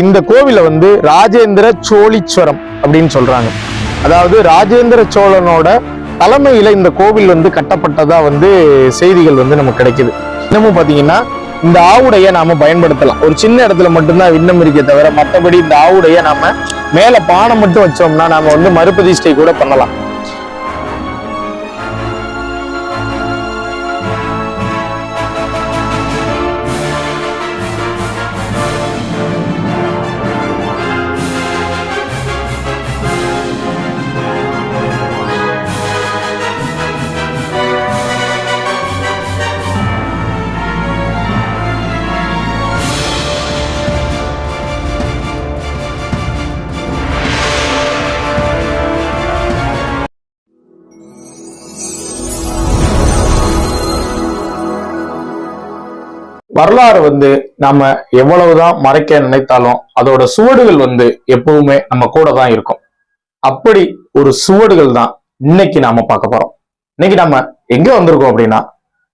இந்த கோவிலை வந்து ராஜேந்திர சோழீஸ்வரம் அப்படின்னு சொல்றாங்க. அதாவது ராஜேந்திர சோழனோட தலைமையில இந்த கோவில் வந்து கட்டப்பட்டதா வந்து செய்திகள் வந்து நமக்கு கிடைக்குது. இன்னமும் பாத்தீங்கன்னா இந்த ஆவுடைய நாம பயன்படுத்தலாம். ஒரு சின்ன இடத்துல மட்டும்தான் விண்ணம் இருக்கே தவிர மற்றபடி இந்த ஆவுடைய நாம மேல பானை மட்டும் வச்சோம்னா நாம வந்து மறுபதிஷ்டை கூட பண்ணலாம். வரலாறு வந்து நாம எவ்வளவுதான் மறைக்க நினைத்தாலும் அதோட சுவடுகள் வந்து எப்பவுமே நம்ம கூட தான் இருக்கும். அப்படி ஒரு சுவடுகள் தான் இன்னைக்கு நாம பார்க்க போறோம். இன்னைக்கு நம்ம எங்க வந்திருக்கோம் அப்படின்னா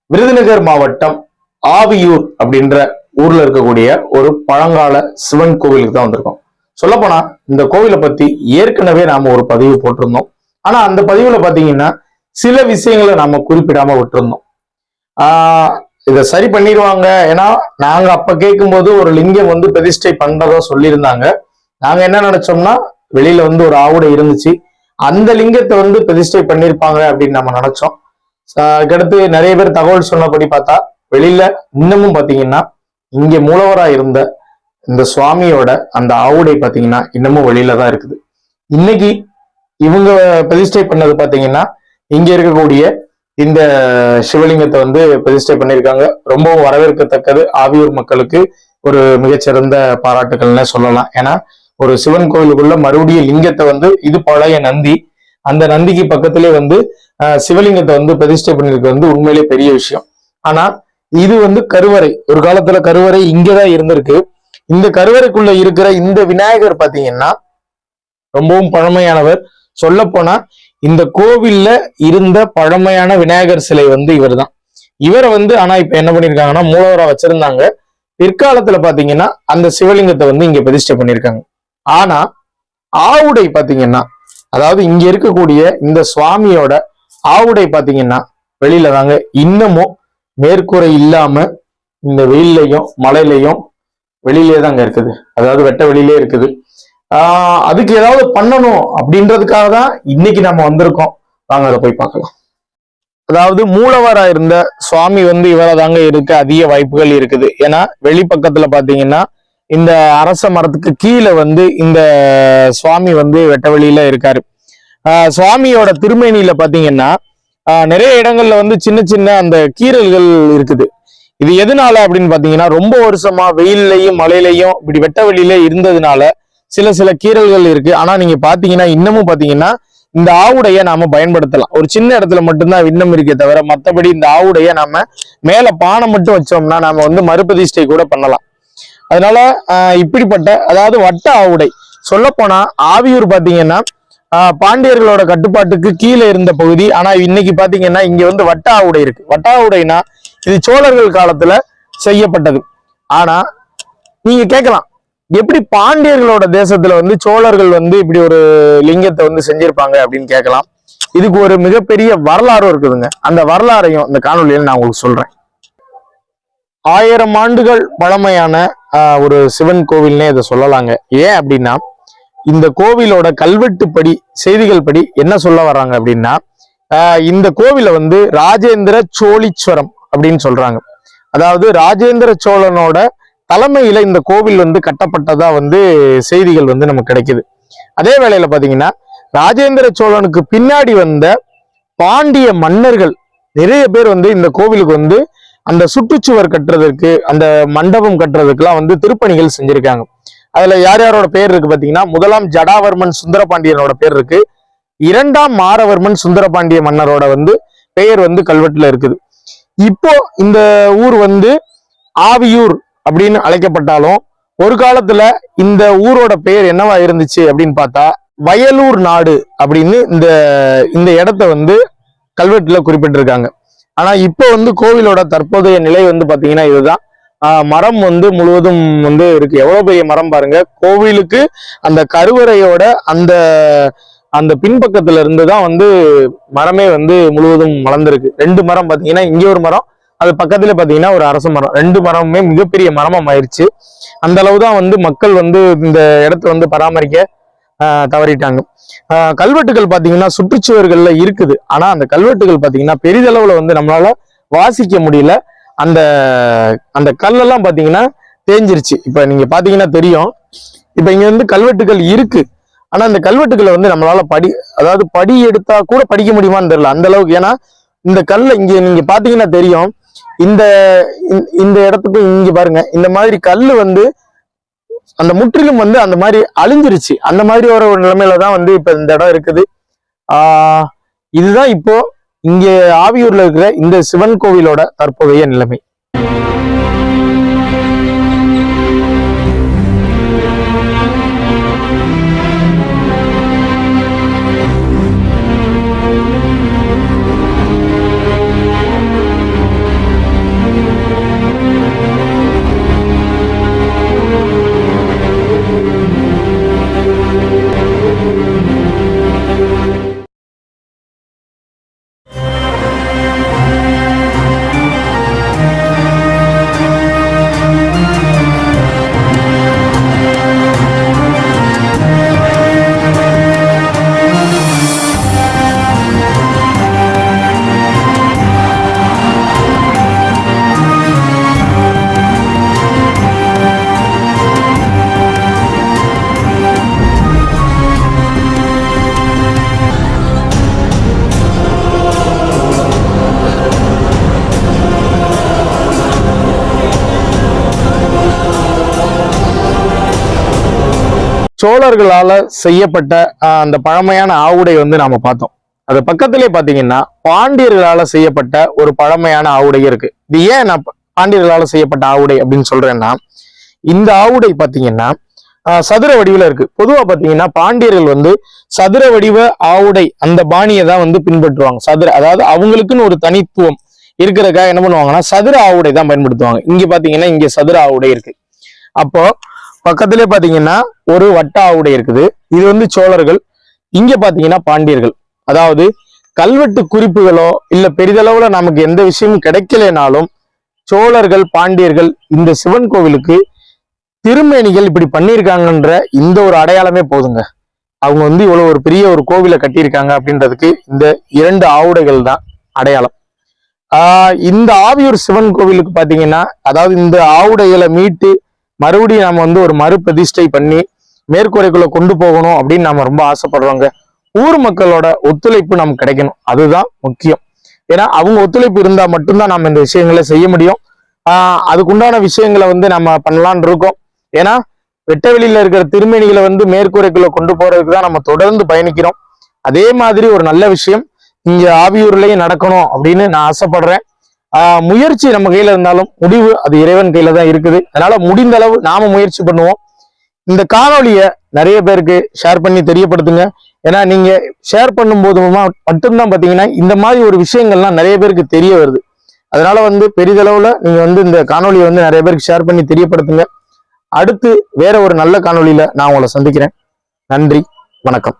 விருதுநகர் மாவட்டம் ஆவியூர் அப்படின்ற ஊர்ல இருக்கக்கூடிய ஒரு பழங்கால சிவன் கோவிலுக்கு தான் வந்திருக்கோம். சொல்லப்போனா இந்த கோவிலை பத்தி ஏற்கனவே நாம ஒரு பதிவு போட்டிருந்தோம். ஆனா அந்த பதிவுல பாத்தீங்கன்னா சில விஷயங்களை நாம குறிப்பிடாம விட்டுருந்தோம். ஆஹ் இதை சரி பண்ணிடுவாங்க. ஏன்னா நாங்க அப்ப கேட்கும்போது ஒரு லிங்கம் வந்து பிரதிஷ்டை பண்றதா சொல்லியிருந்தாங்க. நாங்க என்ன நினைச்சோம்னா வெளியில வந்து ஒரு ஆவுடை இருந்துச்சு. அந்த லிங்கத்தை வந்து பிரதிஷ்டை பண்ணியிருப்பாங்க அப்படின்னு நம்ம நினைச்சோம். அதுக்கடுத்து நிறைய பேர் தகவல் சொன்னபடி பார்த்தா வெளியில இன்னமும் பாத்தீங்கன்னா இங்க மூலவரா இருந்த இந்த சுவாமியோட அந்த ஆவுடை பாத்தீங்கன்னா இன்னமும் வெளியில தான் இருக்குது. இன்னைக்கு இவங்க பிரதிஷ்டை பண்ணது பாத்தீங்கன்னா இங்க இருக்கக்கூடிய இந்த சிவலிங்கத்தை வந்து பிரதிஷ்டை பண்ணியிருக்காங்க. ரொம்பவும் வரவேற்கத்தக்கது ஆவியூர் மக்களுக்கு ஒரு மிகச்சிறந்த பாராட்டுகள்னு சொல்லலாம். ஏன்னா ஒரு சிவன் கோவிலுக்குள்ள மறுபடியும் லிங்கத்தை வந்து இது பழைய நந்தி. அந்த நந்திக்கு பக்கத்திலே வந்து சிவலிங்கத்தை வந்து பிரதிஷ்டை பண்ணிருக்க வந்து உண்மையிலே பெரிய விஷயம். ஆனா இது வந்து கருவறை. ஒரு காலத்துல கருவறை இங்கதான் இருந்திருக்கு. இந்த கருவறைக்குள்ள இருக்கிற இந்த விநாயகர் பாத்தீங்கன்னா ரொம்பவும் பழமையானவர். சொல்ல போனா இந்த கோவில்ல இருந்த பழமையான விநாயகர் சிலை வந்து இவர்தான். இவரை வந்து ஆனா இப்ப என்ன பண்ணிருக்காங்கன்னா மூலவரா வச்சிருந்தாங்க. பிற்காலத்துல பாத்தீங்கன்னா அந்த சிவலிங்கத்தை வந்து இங்க பிரதிஷ்டை பண்ணிருக்காங்க. ஆனா ஆவுடை பாத்தீங்கன்னா அதாவது இங்க இருக்கக்கூடிய இந்த சுவாமியோட ஆவுடை பாத்தீங்கன்னா வெளியில தாங்க. இன்னமும் மேற்கூரை இல்லாம இந்த வெயில்லையும் மழையிலையும் வெளியிலே தாங்க இருக்குது. அதாவது வெட்ட வெளியிலே இருக்குது. அதுக்கு ஏதாவது பண்ணணும் அப்படின்றதுக்காக தான் இன்னைக்கு நம்ம வந்திருக்கோம். வாங்க அதை போய் பார்க்கலாம். அதாவது மூலவரா இருந்த சுவாமி வந்து இவரை தாங்க இருக்க அதிக வாய்ப்புகள் இருக்குது. ஏன்னா வெளிப்பக்கத்துல பாத்தீங்கன்னா இந்த அரச மரத்துக்கு கீழே வந்து இந்த சுவாமி வந்து வெட்ட வெளியில இருக்காரு. சுவாமியோட திருமேனியில பாத்தீங்கன்னா நிறைய இடங்கள்ல வந்து சின்ன சின்ன அந்த கீறல்கள் இருக்குது. இது எதனால அப்படின்னு பாத்தீங்கன்னா ரொம்ப வருஷமா வெயில்லையும் மழையிலையும் இப்படி வெட்ட வெளியில இருந்ததுனால சில சில கீறல்கள் இருக்கு. ஆனா நீங்க பாத்தீங்கன்னா இன்னமும் பாத்தீங்கன்னா இந்த ஆவுடைய நாம பயன்படுத்தலாம். ஒரு சின்ன இடத்துல மட்டும்தான் விண்ணம் இருக்கே தவிர மத்தபடி இந்த ஆவுடைய நாம மேல பானை மட்டும் வச்சோம்னா நாம வந்து மறுபதிஷ்டை கூட பண்ணலாம். அதனால ஆஹ் இப்படிப்பட்ட அதாவது வட்ட ஆவுடை. சொல்ல ஆவியூர் பாத்தீங்கன்னா ஆஹ் பாண்டியர்களோட கட்டுப்பாட்டுக்கு கீழே இருந்த பகுதி. ஆனா இன்னைக்கு பாத்தீங்கன்னா இங்க வந்து வட்ட ஆவுடை இருக்கு. வட்ட ஆவுடைனா இது சோழர்கள் காலத்துல செய்யப்பட்டது. ஆனா நீங்க கேட்கலாம். எப்படி பாண்டியர்களோட தேசத்துல வந்து சோழர்கள் வந்து இப்படி ஒரு லிங்கத்தை வந்து செஞ்சிருப்பாங்க அப்படின்னு கேட்கலாம். இதுக்கு ஒரு மிகப்பெரிய வரலாறும் இருக்குதுங்க. அந்த வரலாறையும் இந்த காணொலியில் நான் உங்களுக்கு சொல்றேன். ஆயிரம் ஆண்டுகள் பழமையான ஆஹ், ஒரு சிவன் கோவில்னே இதை சொல்லலாங்க. ஏன் அப்படின்னா இந்த கோவிலோட கல்வெட்டுப்படி செய்திகள் படி என்ன சொல்ல வர்றாங்க அப்படின்னா ஆஹ், இந்த கோவிலை வந்து ராஜேந்திர சோழீஸ்வரம் அப்படின்னு சொல்றாங்க. அதாவது ராஜேந்திர சோழனோட தலைமையில இந்த கோவில் வந்து கட்டப்பட்டதா வந்து செய்திகள் வந்து நமக்கு கிடைக்குது. அதே வேளையில பாத்தீங்கன்னா ராஜேந்திர சோழனுக்கு பின்னாடி வந்த பாண்டிய மன்னர்கள் நிறைய பேர் வந்து இந்த கோவிலுக்கு வந்து அந்த சுற்றுச்சுவர் கட்டுறதுக்கு அந்த மண்டபம் கட்டுறதுக்குலாம் வந்து திருப்பணிகள் செஞ்சிருக்காங்க. அதுல யார் யாரோட பேர் இருக்கு பாத்தீங்கன்னா முதலாம் ஜடாவர்மன் சுந்தரபாண்டியனோட பேர் இருக்கு. இரண்டாம் மாரவர்மன் சுந்தரபாண்டிய மன்னரோட வந்து பெயர் வந்து கல்வெட்டுல இருக்குது. இப்போ இந்த ஊர் வந்து ஆவியூர் அப்படின்னு அழைக்கப்பட்டாலும் ஒரு காலத்துல இந்த ஊரோட பெயர் என்னவா இருந்துச்சு அப்படின்னு பார்த்தா வயலூர் நாடு அப்படின்னு இந்த இந்த இடத்த வந்து கல்வெட்டுல குறிப்பிட்டிருக்காங்க. ஆனா இப்போ வந்து கோவிலோட தற்போதைய நிலை வந்து பாத்தீங்கன்னா இதுதான். ஆஹ் மரம் வந்து முழுவதும் வந்து இருக்கு. எவ்வளவு பெரிய மரம் பாருங்க. கோவிலுக்கு அந்த கருவறையோட அந்த அந்த பின்பக்கத்துல இருந்து தான் வந்து மரமே வந்து முழுவதும் வளர்ந்துருக்கு. ரெண்டு மரம் பாத்தீங்கன்னா இங்க ஒரு மரம் அது பக்கத்துல பாத்தீங்கன்னா ஒரு அரச மரம் ரெண்டு மரமுமே மிகப்பெரிய மரமம் ஆயிடுச்சு அந்த அளவு தான் வந்து மக்கள் வந்து இந்த இடத்த வந்து பராமரிக்க தவறிட்டாங்க. கல்வெட்டுகள் பாத்தீங்கன்னா சுற்றுச்சுவர்கள்ல இருக்குது. ஆனா அந்த கல்வெட்டுகள் பாத்தீங்கன்னா பெரிதளவுல வந்து நம்மளால வாசிக்க முடியல. அந்த அந்த கல்லெல்லாம் பாத்தீங்கன்னா தேஞ்சிருச்சு. இப்ப நீங்க பாத்தீங்கன்னா தெரியும். இப்ப இங்க வந்து கல்வெட்டுகள் இருக்கு. ஆனா அந்த கல்வெட்டுகளை வந்து நம்மளால படி அதாவது படி எடுத்தா கூட படிக்க முடியுமான்னு தெரியல. அந்த அளவுக்கு. ஏன்னா இந்த கல்லை இங்க நீங்க பாத்தீங்கன்னா தெரியும். இந்த இந்த- இந்த இடத்துக்கு இங்க பாருங்க. இந்த மாதிரி கல்லு வந்து அந்த முற்றிலும் வந்து அந்த மாதிரி அழிஞ்சிருச்சு. அந்த மாதிரி ஒரு ஒரு நிலைமையில தான் வந்து இப்ப இந்த இடம் இருக்குது. ஆஹ் இதுதான் இப்போ இங்க ஆவியூர்ல இருக்கிற இந்த சிவன் கோவிலோட தற்போதைய நிலைமை. சோழர்களால செய்யப்பட்ட அந்த பழமையான ஆவுடை வந்து நாம பார்த்தோம். அது பக்கத்திலே பாத்தீங்கன்னா பாண்டியர்களால செய்யப்பட்ட ஒரு பழமையான ஆவுடை இருக்கு. இது ஏன் நான் பாண்டியர்களால் பாண்டியர்களால செய்யப்பட்ட ஆவுடை அப்படின்னு சொல்றேன்னா இந்த ஆவுடை பாத்தீங்கன்னா சதுர வடிவில் இருக்கு. பொதுவா பாத்தீங்கன்னா பாண்டியர்கள் வந்து சதுர வடிவ ஆவுடை அந்த பாணியை தான் வந்து பின்பற்றுவாங்க. சதுர அதாவது அவங்களுக்குன்னு ஒரு தனித்துவம் இருக்கிறதுக்காக என்ன பண்ணுவாங்கன்னா சதுர ஆவுடை தான் பயன்படுத்துவாங்க. இங்க பாத்தீங்கன்னா இங்க சதுர ஆவுடை இருக்கு. அப்போ பக்கத்திலே பாத்தீங்கன்னா ஒரு வட்ட ஆவுடை இருக்குது. இது வந்து சோழர்கள் இங்க பாத்தீங்கன்னா பாண்டியர்கள். அதாவது கல்வெட்டு குறிப்புகளோ இல்ல பெரிதளவுல நமக்கு எந்த விஷயமும் கிடைக்கலைனாலும் சோழர்கள் பாண்டியர்கள் இந்த சிவன் கோவிலுக்கு திருமேனிகள் இப்படி பண்ணியிருக்காங்கன்ற இந்த ஒரு அடையாளமே போதுங்க. அவங்க வந்து இவ்வளவு ஒரு பெரிய ஒரு கோவிலை கட்டியிருக்காங்க அப்படின்றதுக்கு இந்த இரண்டு ஆவுடைகள் தான் அடையாளம். ஆஹ் இந்த ஆவியூர் சிவன் கோவிலுக்கு பாத்தீங்கன்னா அதாவது இந்த ஆவுடைகளை மீட்டு மறுபடியும் நம்ம வந்து ஒரு மறு பிரதிஷ்டை பண்ணி மேற்கூரைக்குள்ள கொண்டு போகணும் அப்படின்னு நம்ம ரொம்ப ஆசைப்படுறோங்க. ஊர் மக்களோட ஒத்துழைப்பு நமக்கு கிடைக்கணும். அதுதான் முக்கியம். ஏன்னா அவங்க ஒத்துழைப்பு இருந்தா மட்டும்தான் நம்ம இந்த விஷயங்களை செய்ய முடியும். ஆஹ் அதுக்குண்டான விஷயங்களை வந்து நம்ம பண்ணலான் இருக்கோம். ஏன்னா வெட்ட வெளியில இருக்கிற திருமணிகளை வந்து மேற்கூரைக்குள்ள கொண்டு போறதுக்கு தான் நம்ம தொடர்ந்து பயணிக்கிறோம். அதே மாதிரி ஒரு நல்ல விஷயம் இங்க ஆவியூர்லயும் நடக்கணும் அப்படின்னு நான் ஆசைப்படுறேன். முயற்சி நம்ம கையில இருந்தாலும் முடிவு அது இறைவன் கையில தான் இருக்குது. அதனால முடிந்த அளவு நாம முயற்சி பண்ணுவோம். இந்த காணொலிய நிறைய பேருக்கு ஷேர் பண்ணி தெரியப்படுத்துங்க. ஏன்னா நீங்க ஷேர் பண்ணும் போது மட்டும்தான் பாத்தீங்கன்னா இந்த மாதிரி ஒரு விஷயங்கள்லாம் நிறைய பேருக்கு தெரிய வருது. அதனால வந்து பெரிதளவுல நீங்க வந்து இந்த காணொலியை வந்து நிறைய பேருக்கு ஷேர் பண்ணி தெரியப்படுத்துங்க. அடுத்து வேற ஒரு நல்ல காணொலியில நான் உங்களை சந்திக்கிறேன். நன்றி வணக்கம்.